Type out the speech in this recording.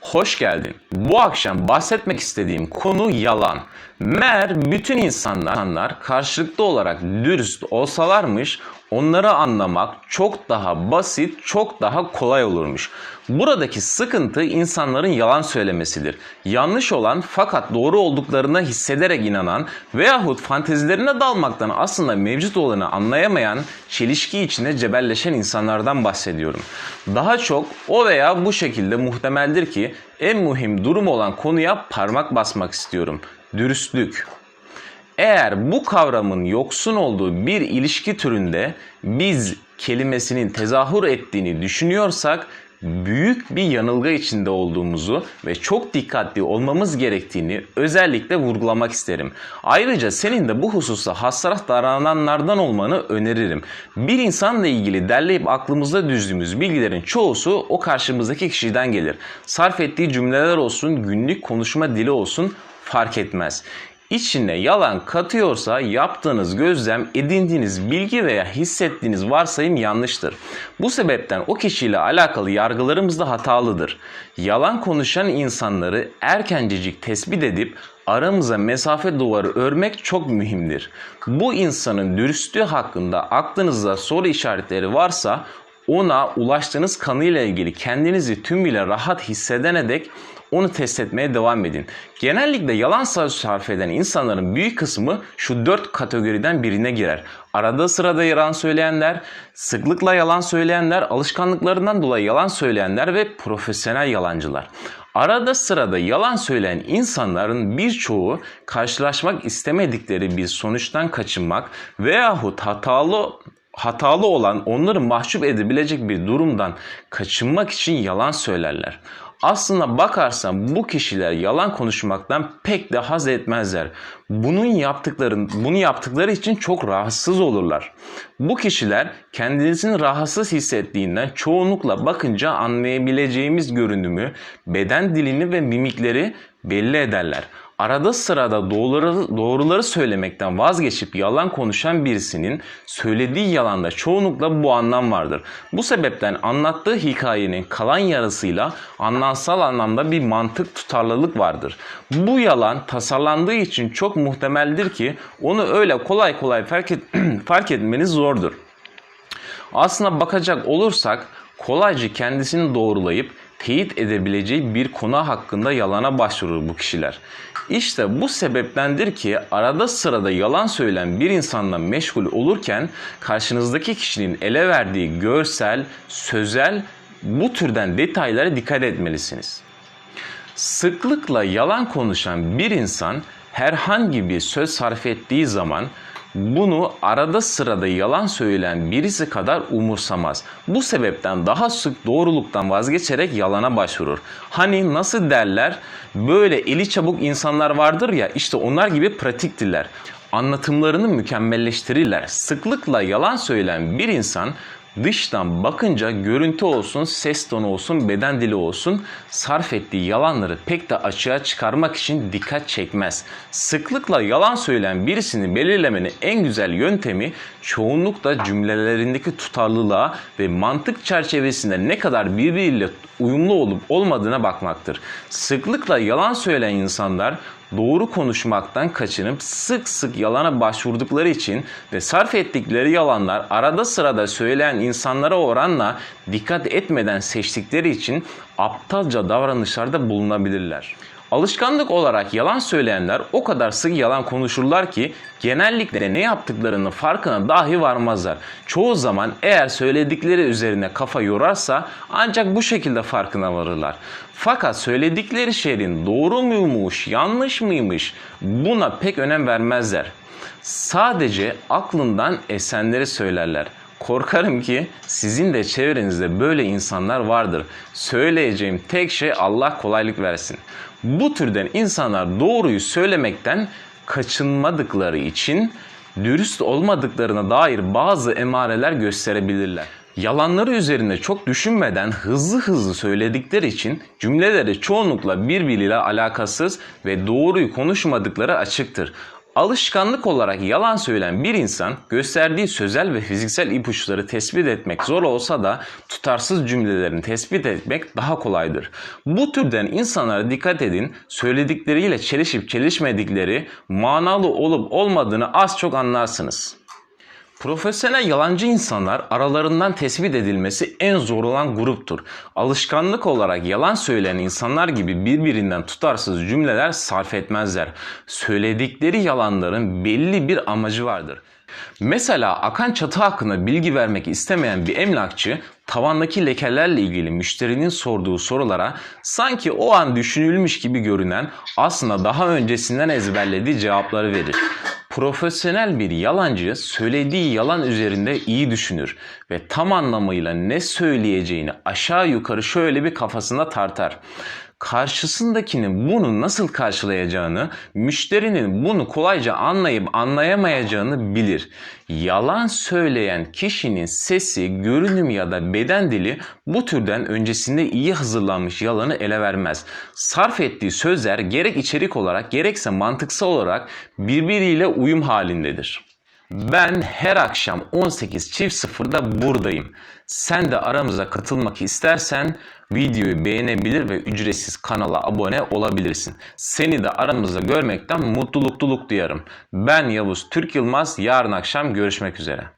Hoş geldin. Bu akşam bahsetmek istediğim konu yalan. Meğer bütün insanlar karşılıklı olarak dürüst olsalarmış onları anlamak çok daha basit, çok daha kolay olurmuş. Buradaki sıkıntı insanların yalan söylemesidir. Yanlış olan fakat doğru olduklarına hissederek inanan veyahut fantezilerine dalmaktan aslında mevcut olanı anlayamayan, çelişki içinde cebelleşen insanlardan bahsediyorum. Daha çok o veya bu şekilde muhtemeldir ki en mühim durum olan konuya parmak basmak istiyorum. Dürüstlük. Eğer bu kavramın yoksun olduğu bir ilişki türünde biz kelimesinin tezahür ettiğini düşünüyorsak büyük bir yanılgı içinde olduğumuzu ve çok dikkatli olmamız gerektiğini özellikle vurgulamak isterim. Ayrıca senin de bu hususta hassas davrananlardan olmanı öneririm. Bir insanla ilgili derleyip aklımızda düzdüğümüz bilgilerin çoğusu o karşımızdaki kişiden gelir. Sarf ettiği cümleler olsun, günlük konuşma dili olsun fark etmez. İçine yalan katıyorsa yaptığınız gözlem, edindiğiniz bilgi veya hissettiğiniz varsayım yanlıştır. Bu sebepten o kişiyle alakalı yargılarımız da hatalıdır. Yalan konuşan insanları erkencecik tespit edip aramıza mesafe duvarı örmek çok mühimdir. Bu insanın dürüstlüğü hakkında aklınızda soru işaretleri varsa ona ulaştığınız kanıyla ilgili kendinizi tümüyle rahat hissedene dek onu test etmeye devam edin. Genellikle yalan sarf eden insanların büyük kısmı şu dört kategoriden birine girer. Arada sırada yalan söyleyenler, sıklıkla yalan söyleyenler, alışkanlıklarından dolayı yalan söyleyenler ve profesyonel yalancılar. Arada sırada yalan söyleyen insanların birçoğu karşılaşmak istemedikleri bir sonuçtan kaçınmak veyahut hatalı hatalı olan onları mahcup edebilecek bir durumdan kaçınmak için yalan söylerler. Aslına bakarsan bu kişiler yalan konuşmaktan pek de haz etmezler. Bunun yaptıkları, bunu yaptıkları için çok rahatsız olurlar. Bu kişiler kendisini rahatsız hissettiğinden çoğunlukla bakınca anlayabileceğimiz görünümü, beden dilini ve mimikleri belli ederler arada sırada doğruları, doğruları söylemekten vazgeçip yalan konuşan birisinin söylediği yalanda çoğunlukla bu anlam vardır. Bu sebepten anlattığı hikayenin kalan yarısıyla anlamsal anlamda bir mantık tutarlılık vardır. Bu yalan tasarlandığı için çok muhtemeldir ki onu öyle kolay kolay fark, et, fark etmeniz zordur. Aslına bakacak olursak kolayca kendisini doğrulayıp teyit edebileceği bir konu hakkında yalana başvurur bu kişiler. İşte bu sebeptendir ki arada sırada yalan söyleyen bir insanla meşgul olurken karşınızdaki kişinin ele verdiği görsel, sözel bu türden detaylara dikkat etmelisiniz. Sıklıkla yalan konuşan bir insan herhangi bir söz sarf ettiği zaman bunu arada sırada yalan söyleyen birisi kadar umursamaz. Bu sebepten daha sık doğruluktan vazgeçerek yalana başvurur. Hani nasıl derler? Böyle eli çabuk insanlar vardır ya işte onlar gibi pratiktirler. Anlatımlarını mükemmelleştirirler. Sıklıkla yalan söyleyen bir insan dıştan bakınca görüntü olsun, ses tonu olsun, beden dili olsun sarf ettiği yalanları pek de açığa çıkarmak için dikkat çekmez. Sıklıkla yalan söyleyen birisini belirlemenin en güzel yöntemi çoğunlukla cümlelerindeki tutarlılığa ve mantık çerçevesinde ne kadar birbiriyle uyumlu olup olmadığına bakmaktır. Sıklıkla yalan söyleyen insanlar doğru konuşmaktan kaçınıp sık sık yalana başvurdukları için ve sarf ettikleri yalanlar arada sırada söyleyen insanlara oranla dikkat etmeden seçtikleri için aptalca davranışlarda bulunabilirler. Alışkanlık olarak yalan söyleyenler o kadar sık yalan konuşurlar ki genellikle ne yaptıklarının farkına dahi varmazlar. Çoğu zaman eğer söyledikleri üzerine kafa yorarsa ancak bu şekilde farkına varırlar. Fakat söyledikleri şeyin doğru muymuş, yanlış mıymış buna pek önem vermezler. Sadece aklından esenleri söylerler. Korkarım ki sizin de çevrenizde böyle insanlar vardır. Söyleyeceğim tek şey Allah kolaylık versin. Bu türden insanlar doğruyu söylemekten kaçınmadıkları için dürüst olmadıklarına dair bazı emareler gösterebilirler. Yalanları üzerinde çok düşünmeden hızlı hızlı söyledikleri için cümleleri çoğunlukla birbiriyle alakasız ve doğruyu konuşmadıkları açıktır. Alışkanlık olarak yalan söyleyen bir insan gösterdiği sözel ve fiziksel ipuçları tespit etmek zor olsa da tutarsız cümlelerini tespit etmek daha kolaydır. Bu türden insanlara dikkat edin. Söyledikleriyle çelişip çelişmedikleri, manalı olup olmadığını az çok anlarsınız. Profesyonel yalancı insanlar aralarından tespit edilmesi en zor olan gruptur. Alışkanlık olarak yalan söyleyen insanlar gibi birbirinden tutarsız cümleler sarf etmezler. Söyledikleri yalanların belli bir amacı vardır. Mesela akan çatı hakkında bilgi vermek istemeyen bir emlakçı tavandaki lekelerle ilgili müşterinin sorduğu sorulara sanki o an düşünülmüş gibi görünen aslında daha öncesinden ezberlediği cevapları verir. Profesyonel bir yalancı söylediği yalan üzerinde iyi düşünür ve tam anlamıyla ne söyleyeceğini aşağı yukarı şöyle bir kafasında tartar. Karşısındakinin bunu nasıl karşılayacağını, müşterinin bunu kolayca anlayıp anlayamayacağını bilir. Yalan söyleyen kişinin sesi, görünüm ya da beden dili bu türden öncesinde iyi hazırlanmış yalanı ele vermez. Sarf ettiği sözler gerek içerik olarak gerekse mantıksal olarak birbiriyle uyum halindedir. Ben her akşam 18.00'da buradayım. Sen de aramıza katılmak istersen videoyu beğenebilir ve ücretsiz kanala abone olabilirsin. Seni de aramızda görmekten mutluluk duyarım. Ben Yavuz Türk Yılmaz. Yarın akşam görüşmek üzere.